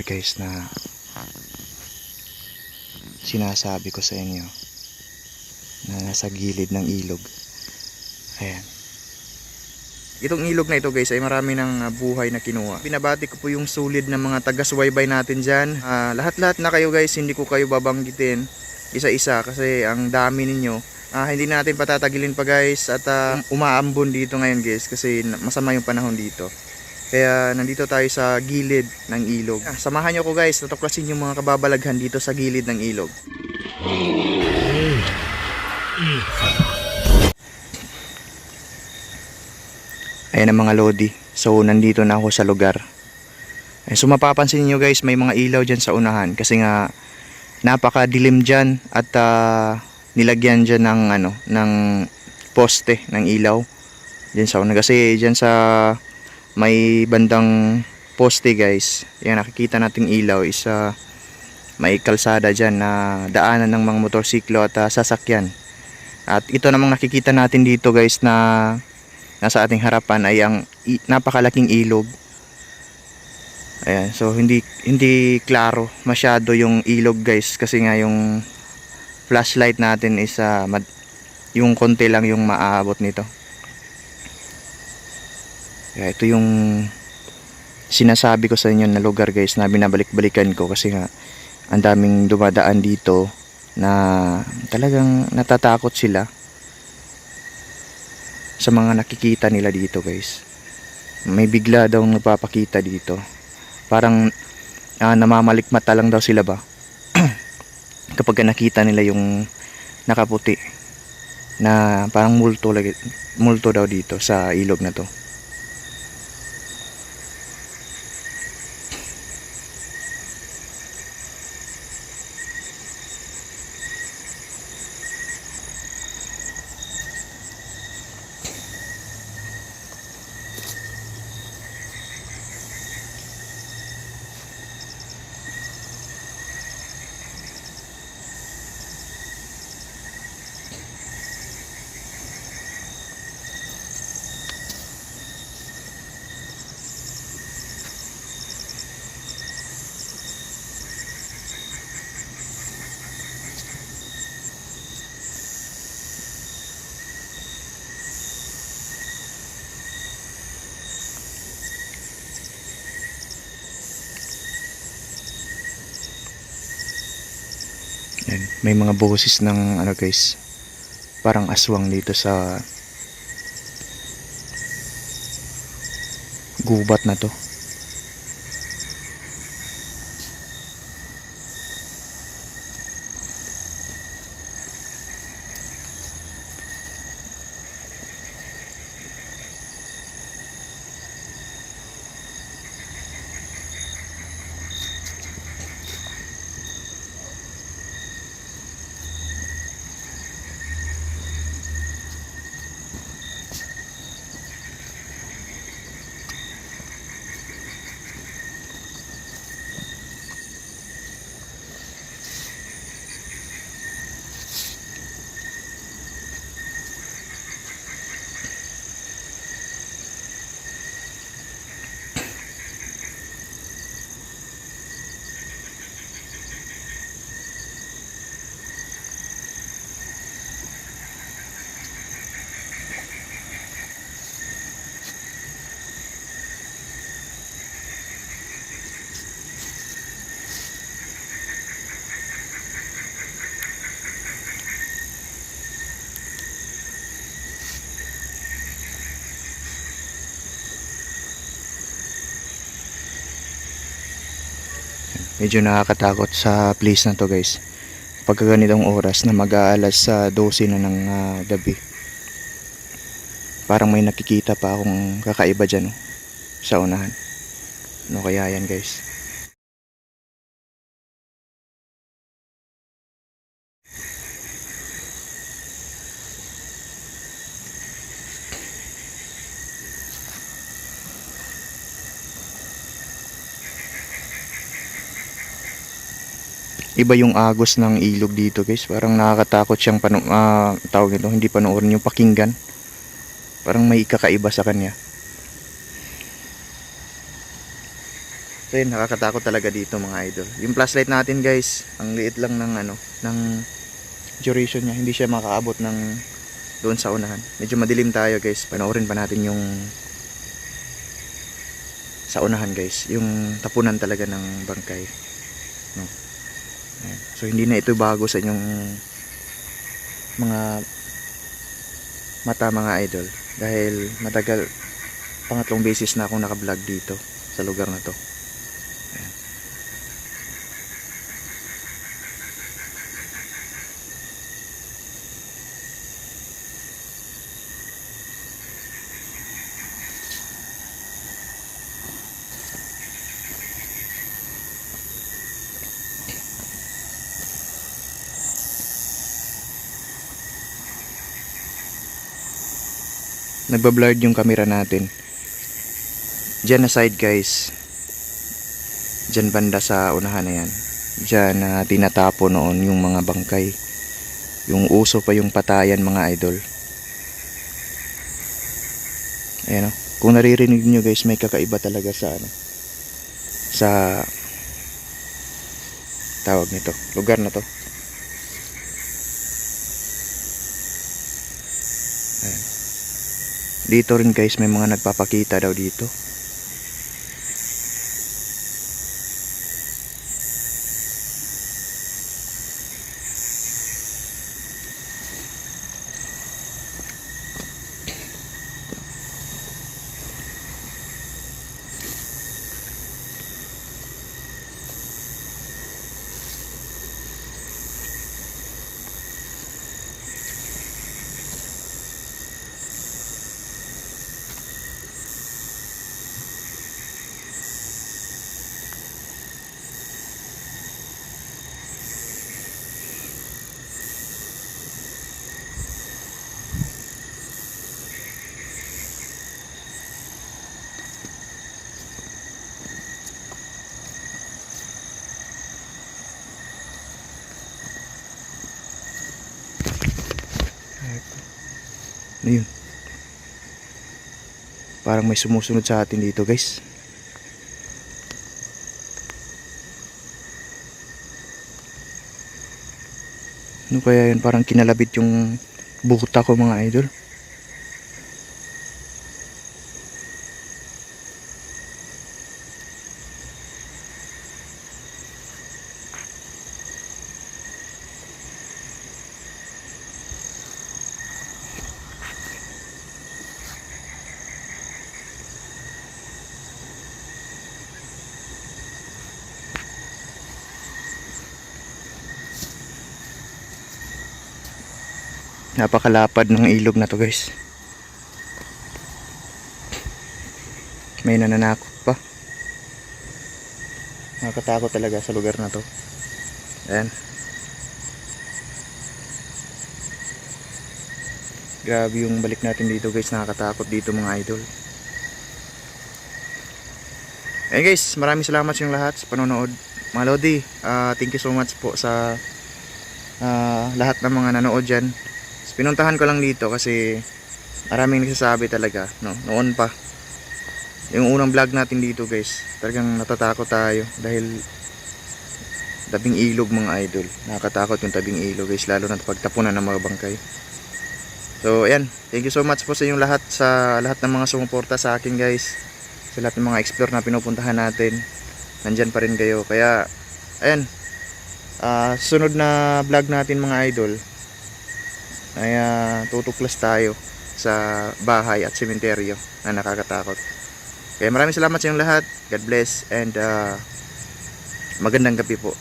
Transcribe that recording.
guys na sinasabi ko sa inyo na nasa gilid ng ilog. Ayan. Itong ilog na ito guys ay marami ng ah, buhay na kinuha. Binabati ko po yung sulid ng mga taga-subaybay natin dyan. Ah, lahat-lahat na kayo guys, hindi ko kayo babanggitin isa-isa kasi ang dami ninyo. Ah, hindi natin patatagilin pa guys at ah, umaambon dito ngayon guys kasi masama yung panahon dito. Kaya nandito tayo sa gilid ng ilog. Ah, samahan nyo ko guys, natuklasin yung mga kababalaghan dito sa gilid ng ilog. Ayan ang mga lodi. So, nandito na ako sa lugar. Eh, so, mapapansin niyo guys, may mga ilaw dyan sa unahan. Kasi nga, napakadilim dyan. At ah, nilagyan dyan ng, ano, ng poste ng ilaw. Dyan sa una. Kasi dyan sa may bandang poste guys. Yan, nakikita nating ilaw is ah, may kalsada dyan na daanan ng mga motorsiklo at ah, sasakyan. At ito namang nakikita natin dito guys na nasa ating harapan ay ang napakalaking ilog. Ayan, so hindi hindi klaro masyado yung ilog guys kasi nga yung flashlight natin is mad- yung konti lang yung maaabot nito. Kaya ito yung sinasabi ko sa inyo na lugar guys na binabalik-balikan ko kasi nga ang daming dumadaan dito na talagang natatakot sila sa mga nakikita nila dito guys. May bigla daw nagpapakita dito. Parang ah, namamalikmata lang daw sila ba? Kapag nakita nila yung nakaputi na parang multo multo daw dito sa ilog na to Yan, may mga boses ng ano guys. Parang aswang dito sa gubat na to medyo nakakatakot sa place na to guys. Pagka ganitong oras na mag-aalas sa 12 na ng ah, gabi. Parang may nakikita pa akong kakaiba dyan oh, sa unahan. Ano kaya yan guys iba yung agos ng ilog dito guys parang nakakatakot siyang panu ah, tawag nito hindi panoorin yung pakinggan parang may kakaiba sa kanya So yun, nakakatakot talaga dito mga idol. Yung flashlight natin guys, ang liit lang ng ano, ng duration niya. Hindi siya makaabot ng doon sa unahan. Medyo madilim tayo guys. Panoorin pa natin yung sa unahan guys. Yung tapunan talaga ng bangkay. So hindi na ito bago sa inyong mga mata mga idol. Dahil matagal pangatlong beses na akong naka-vlog dito sa lugar na to. Nagbablurred yung camera natin. Dyan na side guys. Dyan banda sa unahan na yan. Dyan na tinatapo noon yung mga bangkay. Yung uso pa yung patayan mga idol. Ayan o kung naririnig nyo guys may kakaiba talaga sa ano sa tawag nito. Lugar na to Dito rin guys may mga nagpapakita daw dito. Ano? Parang may sumusunod sa atin dito guys. Ano kaya yun? Parang kinalabit yung buta ko mga idol. Napakalapad ng ilog na to guys. May nananakot pa. Nakakatakot talaga sa lugar na to. Ayan. Grabe yung balik natin dito guys. Nakakatakot dito mga idol. Ayan guys, maraming salamat sa lahat sa panonood. Mga Lodi, ah, thank you so much po sa ah, lahat ng mga nanood dyan. Pinuntahan ko lang dito kasi maraming nagsasabi talaga, no? Noon pa. Yung unang vlog natin dito, guys, talagang natatakot tayo dahil tabing ilog mga idol. Nakakatakot yung tabing ilog, guys, lalo na pagtapunan ng mga bangkay. So, ayan. Thank you so much po sa inyong lahat sa lahat ng mga sumuporta sa akin, guys. Sa lahat ng mga explore na pinupuntahan natin. Nandyan pa rin kayo. Kaya, ayan. ah, sunod na vlog natin mga idol ay ah, tutuklas tayo sa bahay at sementeryo na nakakatakot. Kaya maraming salamat sa inyong lahat. God bless and ah, magandang gabi po.